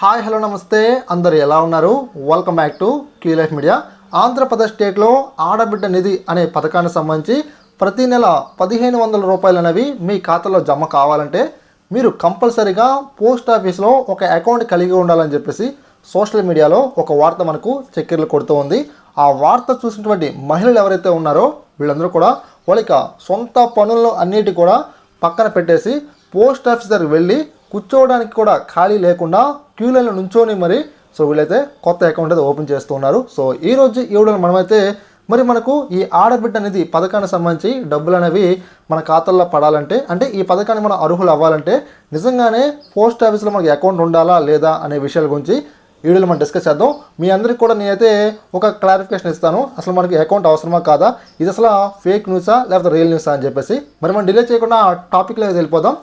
Hi hello నమస్తే. అందరు ఎలా ఉన్నారు? Welcome back to Q Life Media Andhra Pradesh స్టేట్లో ఆడబిడ్డ నిధి అనే పథకానికి సంబంధించి ప్రతి నెల పదిహేను వందల రూపాయలు అనేవి మీ ఖాతాలో జమ కావాలంటే మీరు కంపల్సరీగా పోస్ట్ ఆఫీస్లో ఒక అకౌంట్ కలిగి ఉండాలని చెప్పేసి సోషల్ మీడియాలో ఒక వార్త మనకు చక్కెరలు కొడుతూ ఉంది. ఆ వార్త చూసినటువంటి మహిళలు ఎవరైతే ఉన్నారో వీళ్ళందరూ కూడా వాళ్ళ సొంత పనులను అన్నిటి కూడా పక్కన పెట్టేసి పోస్ట్ ఆఫీస్ దగ్గరికి వెళ్ళి కూర్చోవడానికి కూడా ఖాళీ లేకుండా క్యూలైన్లో నుంచోని మరి సో వీళ్ళైతే కొత్త అకౌంట్ అయితే ఓపెన్ చేస్తున్నారు. సో ఈ రోజు ఈ వీడియోలో మనమైతే మరి మనకు ఈ ఆడబిడ్డ అనేది పథకానికి సంబంధించి డబ్బులు అనేవి మన ఖాతాల్లో పడాలంటే అంటే ఈ పథకాన్ని మనం అర్హులు అవ్వాలంటే నిజంగానే పోస్ట్ ఆఫీస్లో మనకి అకౌంట్ ఉండాలా లేదా అనే విషయాల గురించి వీడియోలో మనం డిస్కస్ చేద్దాం. మీ అందరికి కూడా నేనైతే ఒక క్లారిఫికేషన్ ఇస్తాను. అసలు మనకి అకౌంట్ అవసరమా కాదా? ఇది అసలు ఫేక్ న్యూసా లేకపోతే రియల్ న్యూసా అని చెప్పేసి. మరి మనం డిలే చేయకుండా టాపిక్లో వెళ్ళిపోదాం.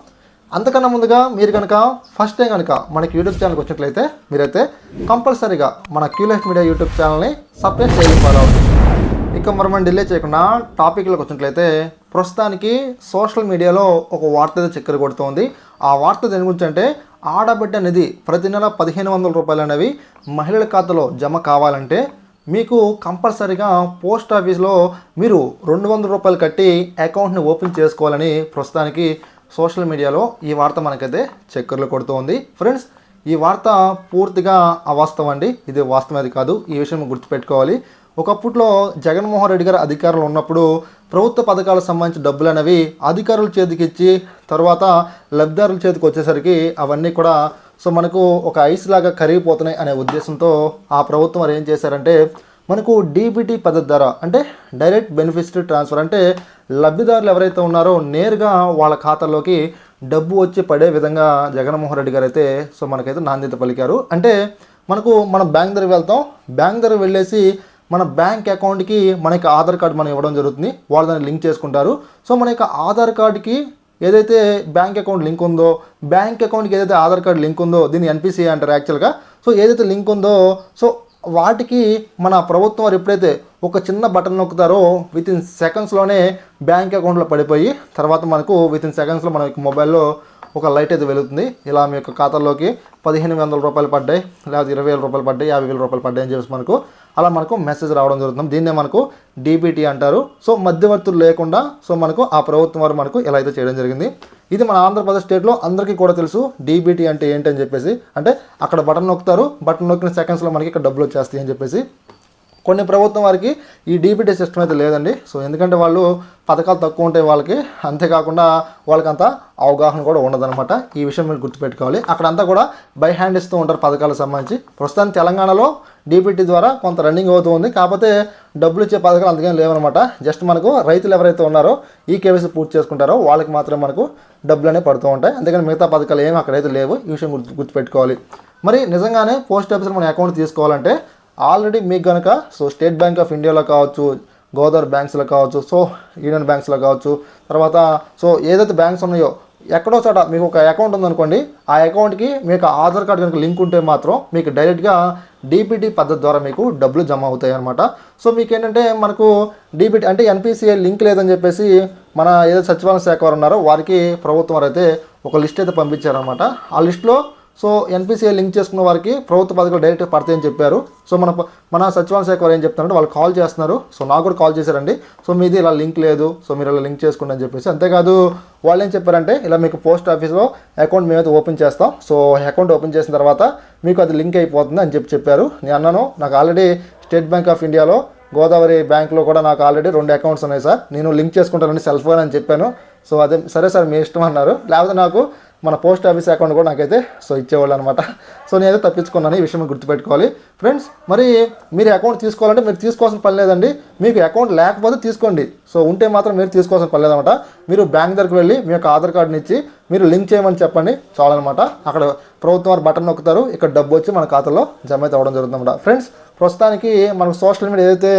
అంతకన్నా ముందుగా మీరు కనుక ఫస్ట్ టైం కనుక మనకి యూట్యూబ్ ఛానల్కి వచ్చినట్లయితే మీరైతే కంపల్సరీగా మన క్యూ లైఫ్ మీడియా యూట్యూబ్ ఛానల్ని సబ్స్క్రైబ్ చేయడం ఫాలో ఇక మరి మనం డిలే చేయకుండా టాపిక్లోకి వచ్చినట్లయితే ప్రస్తుతానికి సోషల్ మీడియాలో ఒక వార్త అయితే చక్కెర కొడుతోంది. ఆ వార్త దేని గురించి అంటే ఆడబిడ్డ నిధి ప్రతి నెల పదిహేను వందల రూపాయలు అనేవి మహిళల ఖాతాలో జమ కావాలంటే మీకు కంపల్సరీగా పోస్ట్ ఆఫీస్లో మీరు రెండు వందల రూపాయలు కట్టి అకౌంట్ని ఓపెన్ చేసుకోవాలని ప్రస్తుతానికి సోషల్ మీడియాలో ఈ వార్త మనకైతే చక్కర్లు కొడుతూ ఉంది ఫ్రెండ్స్ ఈ వార్త పూర్తిగా అవాస్తవం అండి. ఇది వాస్తవం కాదు. ఈ విషయం గుర్తుపెట్టుకోవాలి. ఒకప్పట్లో జగన్మోహన్ రెడ్డి గారు అధికారంలో ఉన్నప్పుడు ప్రభుత్వ పథకాలకు సంబంధించిన డబ్బులు అనేవి అధికారుల చేతికి ఇచ్చి తర్వాత లబ్ధిదారుల చేతికి వచ్చేసరికి అవన్నీ కూడా సో మనకు ఒక ఐస్ లాగా కరిగిపోతున్నాయి అనే ఉద్దేశంతో ఆ ప్రభుత్వం వారు ఏం చేశారంటే మనకు డీబీటీ పద్ధతి ద్వారా అంటే డైరెక్ట్ బెనిఫిషరీ ట్రాన్స్ఫర్ అంటే లబ్ధిదారులు ఎవరైతే ఉన్నారో నేరుగా వాళ్ళ ఖాతాలోకి డబ్బు వచ్చి పడే విధంగా జగన్మోహన్ రెడ్డి గారు అయితే సో మనకైతే నాణ్యత పలికారు. అంటే మనకు మనం బ్యాంక్ దగ్గర వెళ్తాం. బ్యాంక్ దగ్గర వెళ్ళేసి మన బ్యాంక్ అకౌంట్కి మనకి ఆధార్ కార్డు మనం ఇవ్వడం జరుగుతుంది. వాళ్ళు దాన్ని లింక్ చేసుకుంటారు. సో మన యొక్క ఆధార్ కార్డుకి ఏదైతే బ్యాంక్ అకౌంట్ లింక్ ఉందో బ్యాంక్ అకౌంట్కి ఏదైతే ఆధార్ కార్డు లింక్ ఉందో దీన్ని ఎన్పిసిఐ అంటారు యాక్చువల్గా సో ఏదైతే లింక్ ఉందో సో వాటికి మన ప్రభుత్వం వారు ఎప్పుడైతే ఒక చిన్న బటన్ నొక్కుతారో విత్ ఇన్ సెకండ్స్లోనే బ్యాంక్ అకౌంట్లో పడిపోయి తర్వాత మనకు విత్ ఇన్ సెకండ్స్లో మన మొబైల్లో ఒక లైట్ అయితే వెలుగుతుంది. ఇలా మీ యొక్క ఖాతాలోకి పదిహేను వందల రూపాయలు పడ్డాయి. లేకపోతే ఇరవై వేల రూపాయలు పడ్డాయి యాభై వేల రూపాయలు పడ్డాయి అని చెప్పేసి మనకు అలా మనకు మెసేజ్ రావడం జరుగుతుంది. దీన్నే మనకు డీబీటీ అంటారు. సో మధ్యవర్తులు లేకుండా సో మనకు ఆ ప్రభుత్వం వారు మనకు ఇలా అయితే చేయడం జరిగింది. ఇది మన ఆంధ్రప్రదేశ్ స్టేట్లో అందరికీ కూడా తెలుసు. డీబీటీ అంటే ఏంటని చెప్పేసి. అంటే అక్కడ బటన్ నొక్కుతారు. బటన్ నొక్కిన సెకండ్స్లో మనకి ఇక్కడ డబ్బులు వచ్చేస్తాయి అని చెప్పేసి. కొన్ని ప్రభుత్వం వారికి ఈ డీబీటీ సిస్టమ్ అయితే లేదండి. సో ఎందుకంటే వాళ్ళు పథకాలు తక్కువ ఉంటాయి వాళ్ళకి అంతేకాకుండా వాళ్ళకంత అవగాహన కూడా ఉండదన్నమాట. ఈ విషయం మీరు గుర్తుపెట్టుకోవాలి. అక్కడంతా కూడా బై హ్యాండ్ ఇస్తూ ఉంటారు పథకాలకు సంబంధించి. ప్రస్తుతం తెలంగాణలో డీపీటీ ద్వారా కొంత రన్నింగ్ అవుతూ ఉంది. కాకపోతే డబ్బులు ఇచ్చే పథకాలు అందుకని లేవనమాట జస్ట్ మనకు రైతులు ఎవరైతే ఉన్నారో ఈ కేవైసీ పూర్తి చేసుకుంటారో వాళ్ళకి మాత్రం మనకు డబ్బులు అనేవి పడుతూ ఉంటాయి. అందుకని మిగతా పథకాలు ఏమి అక్కడైతే లేవు. ఈ విషయం గుర్తు గుర్తుపెట్టుకోవాలి. మరి నిజంగానే పోస్ట్ ఆఫీస్లో మన అకౌంట్ తీసుకోవాలంటే ఆల్రెడీ మీకు కనుక సో స్టేట్ బ్యాంక్ ఆఫ్ ఇండియాలో కావచ్చు గోదావరి బ్యాంక్స్లో కావచ్చు సో యూనియన్ బ్యాంక్స్లో కావచ్చు తర్వాత సో ఏదైతే బ్యాంక్స్ ఉన్నాయో ఎక్కడో చోట మీకు ఒక అకౌంట్ ఉందనుకోండి ఆ అకౌంట్కి మీకు ఆధార్ కార్డు కనుక లింక్ ఉంటే మాత్రం మీకు డైరెక్ట్గా డీబీటీ పద్ధతి ద్వారా మీకు డబ్బులు జమ అవుతాయి అనమాట సో మీకు ఏంటంటే మనకు డీబీటీ అంటే ఎన్పిసిఐ లింక్ లేదని చెప్పేసి మన ఏదైతే సచివాలయ శాఖ వారు ఉన్నారో వారికి ప్రభుత్వం వారు అయితే ఒక లిస్ట్ అయితే పంపించారనమాట ఆ లిస్ట్లో సో ఎన్పిసిఐ లింక్ చేసుకున్న వారికి ప్రభుత్వ పథకాలు డైరెక్ట్గా పడతాయని చెప్పారు. సో మన మన సచివాలయ శాఖ వారు ఏం చెప్తున్నారంటే వాళ్ళు కాల్ చేస్తున్నారు. సో నాకు కూడా కాల్ చేశారండి. సో మీది ఇలా లింక్ లేదు. సో మీరు ఇలా లింక్ చేసుకోండి అని చెప్పేసి. అంతేకాదు వాళ్ళు ఏం చెప్పారంటే ఇలా మీకు పోస్ట్ ఆఫీస్లో అకౌంట్ మేమైతే ఓపెన్ చేస్తాం. సో అకౌంట్ ఓపెన్ చేసిన తర్వాత మీకు అది లింక్ అయిపోతుంది అని చెప్పి చెప్పారు. నేను అన్నాను నాకు ఆల్రెడీ స్టేట్ బ్యాంక్ ఆఫ్ ఇండియాలో గోదావరి బ్యాంక్లో కూడా నాకు ఆల్రెడీ రెండు అకౌంట్స్ ఉన్నాయి సార్. నేను లింక్ చేసుకుంటానండి సెల్ ఫోన్ అని చెప్పాను. సో అదే సరే సార్ మీ ఇష్టం అన్నారు. లేకపోతే నాకు మన పోస్ట్ ఆఫీస్ అకౌంట్ కూడా నాకైతే సో ఇచ్చేవాళ్ళు అనమాట సో నేనైతే తప్పించుకున్నాను ఈ విషయం గుర్తుపెట్టుకోవాలి. ఫ్రెండ్స్ మరి మీరు అకౌంట్ తీసుకోవాలంటే మీరు తీసుకోవాల్సిన పని లేదండి. మీకు అకౌంట్ లేకపోతే తీసుకోండి. సో ఉంటే మాత్రం మీరు తీసుకోవాల్సిన పని లేదనమాట మీరు బ్యాంక్ దగ్గరికి వెళ్ళి మీ యొక్క ఆధార్ కార్డుని ఇచ్చి మీరు లింక్ చేయమని చెప్పండి. చాలన్నమాట. అక్కడ ప్రభుత్వం వారు బటన్ నొక్కుతారు. ఇక్కడ డబ్బు వచ్చి మన ఖాతాలో జమ అయితే అవ్వడం జరుగుతుందన్నమాట. ఫ్రెండ్స్ ప్రస్తుతానికి మనకు సోషల్ మీడియా ఏదైతే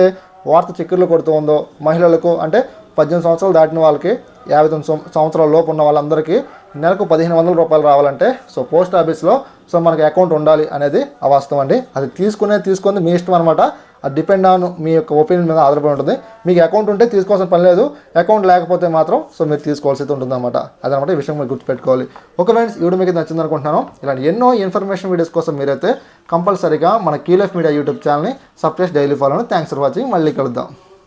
వార్త చిక్కుర్లు కొడుతూ ఉందో మహిళలకు అంటే పద్దెనిమిది సంవత్సరాలు దాటిన వాళ్ళకి యాభై తొమ్మిది సంవత్సరాల లోపు ఉన్న వాళ్ళందరికీ నెలకు పదిహేను వందల రూపాయలు రావాలంటే సో పోస్ట్ ఆఫీస్లో సో మనకి అకౌంట్ ఉండాలి అనేది అవాస్తవం అండి. అది తీసుకునే తీసుకుంది మీ ఇష్టం అనమాట అది డిపెండ్ ఆన్ మీ యొక్క ఒపీనియన్ మీద ఆధారపడి ఉంటుంది. మీకు అకౌంట్ ఉంటే తీసుకోవాల్సిన పని లేదు. అకౌంట్ లేకపోతే మాత్రం సో మీరు తీసుకోవాల్సి అయితే ఉంటుందన్నమాట అదనమాట ఈ విషయం మీరు గుర్తుపెట్టుకోవాలి. ఓకే ఫ్రెండ్స్ ఈ వీడియో మీకు నచ్చింది అనుకుంటున్నాను. ఇలాంటి ఎన్నో ఇన్ఫర్మేషన్ వీడియోస్ కోసం మీరైతే కంపల్సరీగా మన కీలఫ్ మీడియా యూట్యూబ్ ఛానల్ని subscribe daily follow thanks for watching. మళ్ళీ కలుద్దాం.